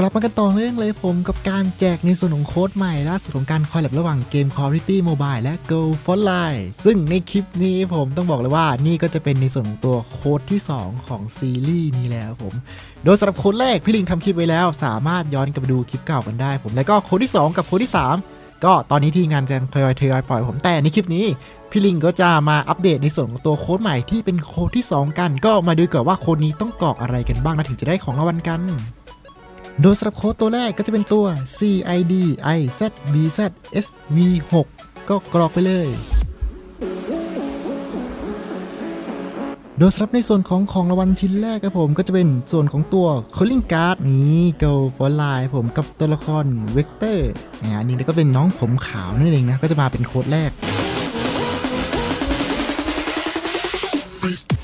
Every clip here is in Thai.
กลับมากันต่อเรื่องเลยผมกับการแจกในส่วนของโค้ดใหม่ล่าสุดของการคอลแลบระหว่างเกม Call of Duty Mobile และ Go for Life ซึ่งในคลิปนี้ผมต้องบอกเลยว่านี่ก็จะเป็นในส่วนของตัวโค้ดที่ 2 ของซีรีส์นี้แล้วผม โดยสำหรับโค้ดแรกพี่ลิงทำคลิปไว้แล้ว สามารถย้อนกลับไปดูคลิปเก่ากันได้ ผมแล้วก็โค้ดที่ 2 กับโค้ดที่ 3 ก็ตอนนี้ที่งานจะทยอยทยอยปล่อยผมแต่ในคลิปนี้พี่ลิงก็จะมาอัปเดตในส่วนของตัวโค้ดใหม่ที่เป็นโค้ดที่ 2 กัน ก็มาดูก่อนว่าโค้ดนี้ต้องกรอกอะไรกันบ้างนะถึงจะได้ของรางวัลกัน โดยสำหรับโค้ดตัวแรกก็จะเป็นตัว CID IZBZ SV6 ก็กรอกไปเลย โดยสำหรับในส่วนของของรางวัลชิ้นแรกครับผมก็จะเป็นส่วนของตัว Calling Card นี้ Go for Line ผมกับตัวละคร Vector นะฮะอันนี้ก็เป็นน้องผมขาวนั่นเองนะ ก็จะมาเป็นโค้ดแรก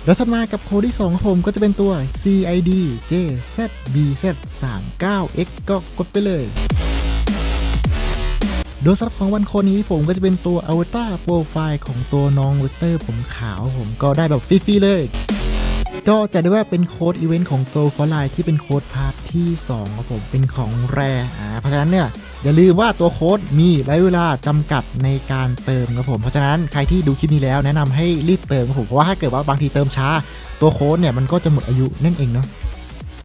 แล้วถัดมากับโคดที่2ของผมก็จะเป็นตัว CID JZBZ 3 9 X ก็กดไปเลย โดยสำหรับของวันโคดนี้ผมก็จะเป็นตัว Avatar Profile ของตัวน้องเวกเตอร์ผมขาวผมก็ได้แบบฟรีๆเลย ก็จะได้ว่าเป็นโค้ดอีเวนต์ของ Go for Life ที่เป็นโค้ดพาร์ทที่2ครับผมเป็นของแรอ่าเพราะฉะนั้นเนี่ย อย่าลืมว่าตัวโค้ดมีระยะเวลาจำกัดในการเติมครับผมเพราะฉะนั้นใครที่ดูคลิปนี้แล้วแนะนำให้รีบเติมครับผมเพราะว่าถ้าเกิดว่าบางทีเติมช้า ตัวโค้ดเนี่ยมันก็จะหมดอายุนั่นเองเนาะ